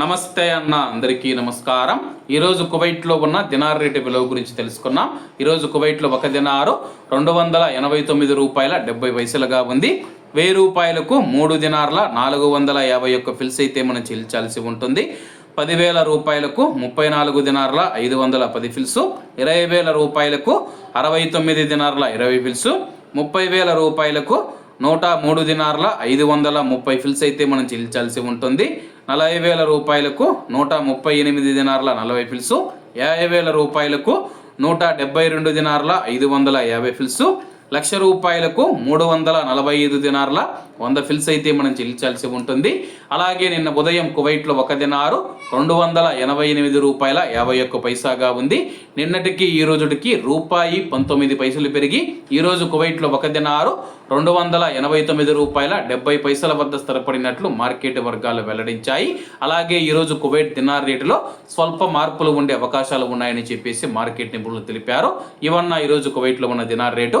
నమస్తే అన్న అందరికీ నమస్కారం. ఈరోజు కువైట్లో ఉన్న దినార్ రేటు విలువ గురించి తెలుసుకున్నాం. ఈరోజు కువైట్లో ఒక దినారు రెండు వందల ఎనభై తొమ్మిది రూపాయల డెబ్బై పైసలుగా ఉంది. వెయ్యి రూపాయలకు మూడు దినార్ల నాలుగు వందల యాభై ఒక్క ఫిల్స్ అయితే మనం చెల్లించాల్సి ఉంటుంది. పదివేల రూపాయలకు ముప్పై నాలుగు దినార్ల ఐదు వందల పది ఫిల్స్ ఇరవై వేల రూపాయలకు అరవై తొమ్మిది దినార్ల ఇరవై ఫిల్సు ముప్పై వేల రూపాయలకు నూట మూడు దినార్ల ఐదు వందల ముప్పై ఫిల్స్ అయితే మనం చెల్లించాల్సి ఉంటుంది. నలభై వేల రూపాయలకు నూట ముప్పై ఎనిమిది దినార్ల నలభై ఫిల్సు యాభై వేల రూపాయలకు నూట డెబ్బై రెండు దినార్ల ఐదు వందల యాభై ఫిల్స్ లక్ష రూపాయలకు మూడు వందల నలభై ఐదు దినార్ల వంద ఫిల్స్ అయితే మనం చెల్లించాల్సి ఉంటుంది. అలాగే నిన్న ఉదయం కువైట్లో ఒక దినారు రెండు వందల ఎనభై ఎనిమిది రూపాయల యాభై ఒక్క పైసాగా ఉంది. నిన్నటికి ఈ రోజుటికి రూపాయి పంతొమ్మిది పైసలు పెరిగి ఈరోజు కువైట్లో ఒక దినారు రెండు వందల ఎనభై తొమ్మిది రూపాయల డెబ్బై పైసల వద్ద స్థిరపడినట్లు మార్కెట్ వర్గాలు వెల్లడించాయి. అలాగే ఈరోజు కువైట్ దినార్ రేటులో స్వల్ప మార్పులు ఉండే అవకాశాలు ఉన్నాయని చెప్పేసి మార్కెట్ నిపుణులు తెలిపారు. ఇవన్న ఈరోజు కువైట్లో ఉన్న దినార్ రేటు.